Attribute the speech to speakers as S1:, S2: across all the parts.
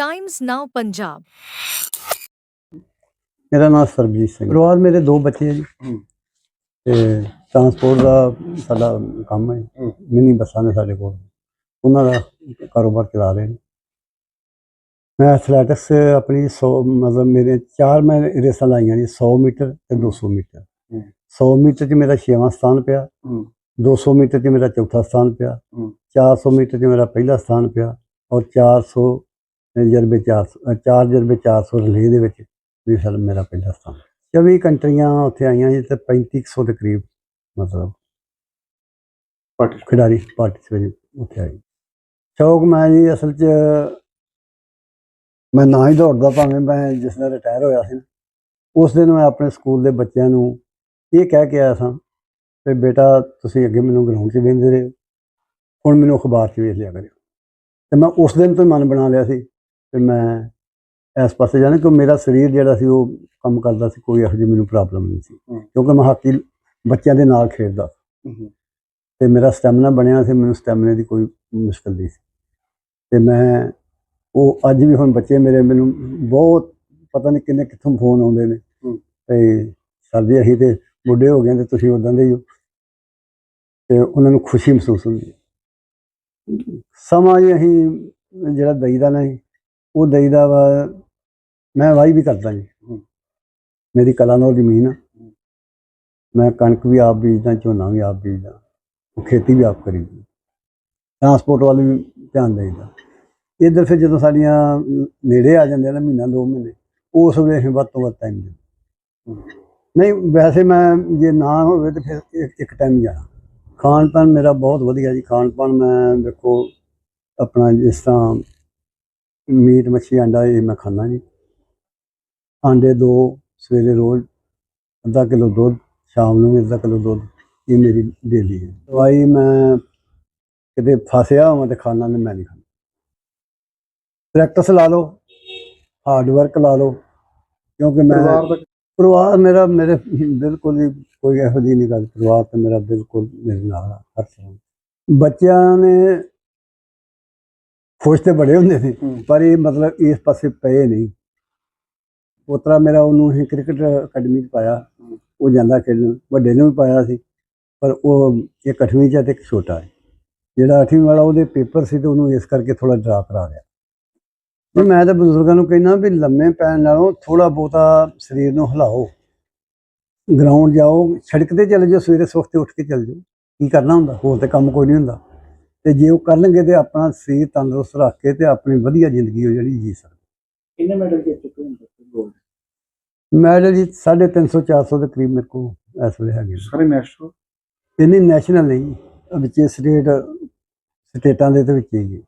S1: Times ਨਾਓ ਪੰਜਾਬ
S2: ਮੇਰਾ ਨਾਮ ਸਰਬਜੀਤ ਸਿੰਘ ਪਰਿਵਾਰ ਮੇਰੇ ਦੋ ਬੱਚੇ ਹੈ ਜੀ। ਤੇ ਟਰਾਂਸਪੋਰਟ ਦਾ ਸਾਡਾ ਕੰਮ ਹੈ। ਮਿੰਨੀ ਬੱਸਾਂ ਨੇ ਸਾਡੇ ਕੋਲ। ਉਹਨਾਂ ਦਾ ਕਾਰੋਬਾਰ ਚਲਾ ਰਹੇ ਨੇ। ਮੈਂ ਐਥਲੈਟਿਕਸ ਆਪਣੀ 100 ਮਤਲਬ ਮੇਰੇ ਚਾਰ ਮੈਂ ਰੇਸਾਂ ਲਾਈਆਂ ਜੀ 100 ਮੀਟਰ ਤੇ 200 ਮੀਟਰ।
S3: ਹੂੰ।
S2: 100 ਮੀਟਰ 'ਚ ਮੇਰਾ 6ਵਾਂ ਸਥਾਨ ਪਿਆ।
S3: ਹੂੰ।
S2: 200 ਮੀਟਰ 'ਚ ਮੇਰਾ ਚੌਥਾ ਸਥਾਨ ਪਿਆ।
S3: ਹੂੰ।
S2: 400 ਮੀਟਰ 'ਚ ਮੇਰਾ ਪਹਿਲਾ ਸਥਾਨ ਪਿਆ। ਔਰ 400 ਜਰਬੇ 400 4 ਜਰਬੇ 400 ਰਿਲੇ ਦੇ ਵਿੱਚ ਵੀ ਸਰ ਮੇਰਾ ਪਹਿਲਾ ਸਥਾਨ 24 ਕੰਟਰੀਆਂ ਉੱਥੇ ਆਈਆਂ ਜੀ ਤੇ 3500 ਦੇ ਕਰੀਬ ਮਤਲਬ
S3: ਪਾਰਟੀ
S2: ਖਿਡਾਰੀ ਪਾਰਟਿਸਪੇਟ ਉੱਥੇ ਆਏ। ਸ਼ੌਕ ਮੈਂ ਜੀ ਅਸਲ 'ਚ ਮੈਂ ਨਾ ਹੀ ਦੌੜਦਾ ਭਾਵੇਂ ਮੈਂ ਜਿਸ ਦਿਨ ਰਿਟਾਇਰ ਹੋਇਆ ਸੀ ਉਸ ਦਿਨ ਮੈਂ ਆਪਣੇ ਸਕੂਲ ਦੇ ਬੱਚਿਆਂ ਨੂੰ ਇਹ ਕਹਿ ਕੇ ਆਇਆ ਸਾਂ ਕਿ ਬੇਟਾ ਤੁਸੀਂ ਅੱਗੇ ਮੈਨੂੰ ਗਰਾਊਂਡ 'ਚ ਵੇਖਦੇ ਰਹੇ ਹੁਣ ਮੈਨੂੰ ਅਖਬਾਰ 'ਚ ਵੇਖ ਲਿਆ ਕਰਿਓ। ਤੇ ਮੈਂ ਉਸ ਦਿਨ ਤੋਂ ਮਨ ਬਣਾ ਲਿਆ ਸੀ ਕਿ ਮੈਂ ਇਸ ਪਾਸੇ ਜਾਣਾ ਕਿਉਂਕਿ ਮੇਰਾ ਸਰੀਰ ਜਿਹੜਾ ਸੀ ਉਹ ਕੰਮ ਕਰਦਾ ਸੀ ਕੋਈ ਇਹੋ ਜਿਹੀ ਮੈਨੂੰ ਪ੍ਰੋਬਲਮ ਨਹੀਂ ਸੀ। ਕਿਉਂਕਿ ਮੈਂ ਹਾਕੀ ਬੱਚਿਆਂ ਦੇ ਨਾਲ ਖੇਡਦਾ ਤੇ ਮੇਰਾ ਸਟੈਮਿਨਾ ਬਣਿਆ ਸੀ ਮੈਨੂੰ ਸਟੈਮਿਨਾ ਦੀ ਕੋਈ ਮੁਸ਼ਕਲ ਨਹੀਂ ਸੀ। ਤੇ ਮੈਂ ਉਹ ਅੱਜ ਵੀ ਹੁਣ ਬੱਚੇ ਮੇਰੇ ਮੈਨੂੰ ਬਹੁਤ ਪਤਾ ਨਹੀਂ ਕਿੰਨੇ ਕਿੱਥੋਂ ਫੋਨ ਆਉਂਦੇ ਨੇ। ਤੇ ਸਰ ਜੀ ਅਸੀਂ ਤੇ ਬੁੱਢੇ ਹੋ ਗਏ ਤੇ ਤੁਸੀਂ ਉਦਾਂ ਦੇ ਹੀ ਹੋ। ਤੇ ਉਹਨਾਂ ਨੂੰ ਖੁਸ਼ੀ ਮਹਿਸੂਸ ਹੁੰਦੀ ਹੈ। ਸਮਾਂ ਜੀ ਅਸੀਂ ਜਿਹੜਾ ਦਈਦਾ ਨਹੀਂ। ਉਹ ਦਈਦਾ ਵਾ ਮੈਂ ਵਾਹੀ ਵੀ ਕਰਦਾ ਜੀ। ਮੇਰੀ ਕਲਾ ਨਾਲ ਜ਼ਮੀਨ ਆ। ਮੈਂ ਕਣਕ ਵੀ ਆਪ ਬੀਜਦਾ ਝੋਨਾ ਵੀ ਆਪ ਬੀਜਦਾ ਖੇਤੀ ਵੀ ਆਪ ਕਰੀਦੀ ਟਰਾਂਸਪੋਰਟ ਵੱਲ ਵੀ ਧਿਆਨ ਦੇਈਦਾ। ਇੱਧਰ ਫਿਰ ਜਦੋਂ ਸਾਡੀਆਂ ਨੇੜੇ ਆ ਜਾਂਦੇ ਨਾ ਮਹੀਨਾ ਦੋ ਮਹੀਨੇ ਉਸ ਵੇਲੇ ਅਸੀਂ ਵੱਧ ਤੋਂ ਵੱਧ ਟਾਈਮ ਦਿੰਦੇ ਨਹੀਂ ਵੈਸੇ ਮੈਂ ਜੇ ਨਾ ਹੋਵੇ ਤੇ ਫਿਰ ਇੱਕ- ਇੱਕ ਟਾਈਮ ਜਾਣਾ। ਖਾਣ ਪਾਣ ਮੇਰਾ ਬਹੁਤ ਵਧੀਆ ਜੀ। ਖਾਣ ਪਾਣ ਮੈਂ ਦੇਖੋ ਆਪਣਾ ਜਿਸ ਤਰ੍ਹਾਂ ਮੀਟ ਮੱਛੀ ਅੰਡਾ ਇਹ ਮੈਂ ਖਾਂਦਾ ਜੀ ਆਂਡੇ ਦੋ ਸਵੇਰੇ ਰੋਜ਼ ਅੱਧਾ ਕਿਲੋ ਦੁੱਧ ਸ਼ਾਮ ਨੂੰ ਵੀ ਅੱਧਾ ਕਿਲੋ ਦੁੱਧ ਇਹ ਮੇਰੀ ਡੇਲੀ ਹੈ। ਦਵਾਈ ਮੈਂ ਕਿਤੇ ਫਸਿਆ ਹੋਵਾਂ ਤੇ ਖਾਣਾ ਨਹੀਂ ਮੈਂ ਨਹੀਂ ਖਾਂਦਾ। ਪ੍ਰੈਕਟਿਸ ਲਾ ਲਓ ਹਾਰਡ ਵਰਕ ਲਾ ਲਓ ਕਿਉਂਕਿ ਮੈਂ
S3: ਪਰਿਵਾਰ
S2: ਮੇਰਾ ਮੇਰੇ ਬਿਲਕੁਲ ਹੀ ਕੋਈ ਇਹੋ ਜਿਹੀ ਨਹੀਂ ਗੱਲ ਪਰਿਵਾਰ ਤੇ ਮੇਰਾ ਬਿਲਕੁਲ ਮੇਰੇ ਨਾਲ ਹਰ ਤਰ੍ਹਾਂ। ਬੱਚਿਆਂ ਨੇ ਖੁਸ਼ ਤੇ ਬੜੇ ਹੁੰਦੇ ਸੀ। ਪਰ ਇਹ ਮਤਲਬ ਇਸ ਪਾਸੇ ਪਏ ਨਹੀਂ। ਉਤਰਾ ਮੇਰਾ ਉਹਨੂੰ ਹੀ ਕ੍ਰਿਕਟ ਅਕੈਡਮੀ ਚ ਪਾਇਆ ਉਹ ਜਾਂਦਾ ਖੇਡਣ ਵੱਡੇ ਨੂੰ ਵੀ ਪਾਇਆ ਸੀ ਪਰ ਉਹ ਇੱਕ ਅੱਠਵੀਂ ਚ ਹੈ ਤੇ ਇੱਕ ਛੋਟਾ ਹੈ। ਜਿਹੜਾ ਅੱਠਵੀਂ ਵਾਲਾ ਉਹਦੇ ਪੇਪਰ ਸੀ ਤੇ ਉਹਨੂੰ ਇਸ ਕਰਕੇ ਥੋੜਾ ਡਰਾ ਕਰਾ ਲਿਆ। ਤੇ ਮੈਂ ਤਾਂ ਬਜ਼ੁਰਗਾਂ ਨੂੰ ਕਹਿੰਦਾ ਵੀ ਲੰਮੇ ਪੈਣ ਨਾਲੋਂ ਥੋੜਾ ਬਹੁਤਾ ਸਰੀਰ ਨੂੰ ਹਿਲਾਓ। ਗਰਾਊਂਡ ਜਾਓ ਸੜਕ ਤੇ ਚੱਲ ਜਾਓ ਸਵੇਰੇ ਸੁਖਤੇ ਉੱਠ ਕੇ ਚੱਲ ਜਾਓ। ਕੀ ਕਰਨਾ ਹੁੰਦਾ? ਹੋਰ ਤੇ ਕੰਮ ਕੋਈ ਨਹੀਂ ਹੁੰਦਾ। ਤੇ ਜੇ ਉਹ ਕਰਨਗੇ ਤੇ ਆਪਣਾ ਸਰੀਰ ਤੰਦਰੁਸਤ ਰੱਖ ਕੇ ਤੇ ਆਪਣੀ ਵਧੀਆ ਜ਼ਿੰਦਗੀ ਉਹ ਜਿਹੜੀ ਜੀ ਸਕਦੇ।
S3: ਕਿੰਨੇ ਮੈਡਲ ਜਿੱਤ ਚੁੱਕੇ ਹੋ ਗੋਲਡ
S2: ਮੈਡਲ ਜੀ 350 400 ਦੇ ਕਰੀਬ ਮੇਰੇ ਕੋਲ ਇਸ ਵੇਲੇ ਹੈਗੇ।
S3: ਸਾਰੇ ਨੈਸ਼ਨਲ
S2: ਇੰਨੀ ਨੈਸ਼ਨਲ ਨਹੀਂ ਵਿੱਚ ਸਟੇਟ ਸਟੇਟਾਂ ਦੇ ਤੇ ਵਿੱਚ ਹੀ ਹੈ।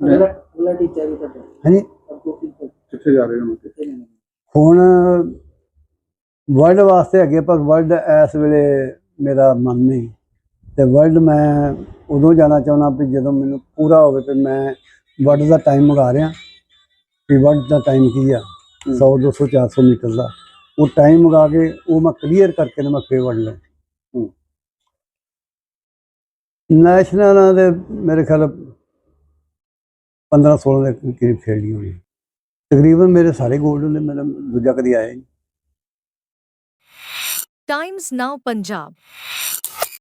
S3: ਅਗਲਾ
S4: ਅਗਲਾ ਟੀਚਰ ਵੀ ਤੁਹਾਡਾ।
S2: ਹਾਂਜੀ।
S4: ਅੱਗੋਂ ਕੀ ਕਰ-
S3: ਕਿੱਥੇ ਜਾ ਰਹੇ ਹੋ? ਹੁਣ
S4: ਕਿੱਥੇ ਜਾਣਾ?
S2: ਹੁਣ ਵਰਲਡ ਵਾਸਤੇ ਹੈਗੇ ਪਰ ਵਰਲਡ ਇਸ ਵੇਲੇ ਮੇਰਾ ਮਨ ਨਹੀਂ। ਤੇ ਵਰਲਡ ਮੈਂ ਉਦੋਂ ਜਾਣਾ ਚਾਹੁੰਦਾ ਵੀ ਜਦੋਂ ਮੈਨੂੰ ਪੂਰਾ ਹੋਵੇ ਤੇ ਮੈਂ ਵਰਲਡ ਦਾ ਟਾਈਮ ਮੰਗਾ ਰਿਹਾ। ਵੀ ਵਰਲਡ ਦਾ ਟਾਈਮ ਕੀ ਆ? 100 200 400 ਮੀਟਰ ਦਾ। ਉਹ ਟਾਈਮ ਮੰਗਾ ਕੇ ਉਹ ਮੈਂ ਕਲੀਅਰ ਕਰਕੇ ਤੇ ਮੈਂ ਫੇਰ ਲਾਂ
S3: ਹੂੰ।
S2: ਨੈਸ਼ਨਲਾਂ ਦੇ ਮੇਰੇ ਖਿਆਲ 15 16 ਦੇ ਕਰੀਬ ਖੇਡੀ ਹੋਣੀ। ਤਕਰੀਬਨ ਮੇਰੇ ਸਾਰੇ ਗੋਲਡ ਨੇ ਮੇਰਾ ਦੂਜਾ ਕਦੀ ਆਇਆ ਨਹੀਂ।
S1: ਟਾਈਮਜ਼ ਨਾਓ ਪੰਜਾਬ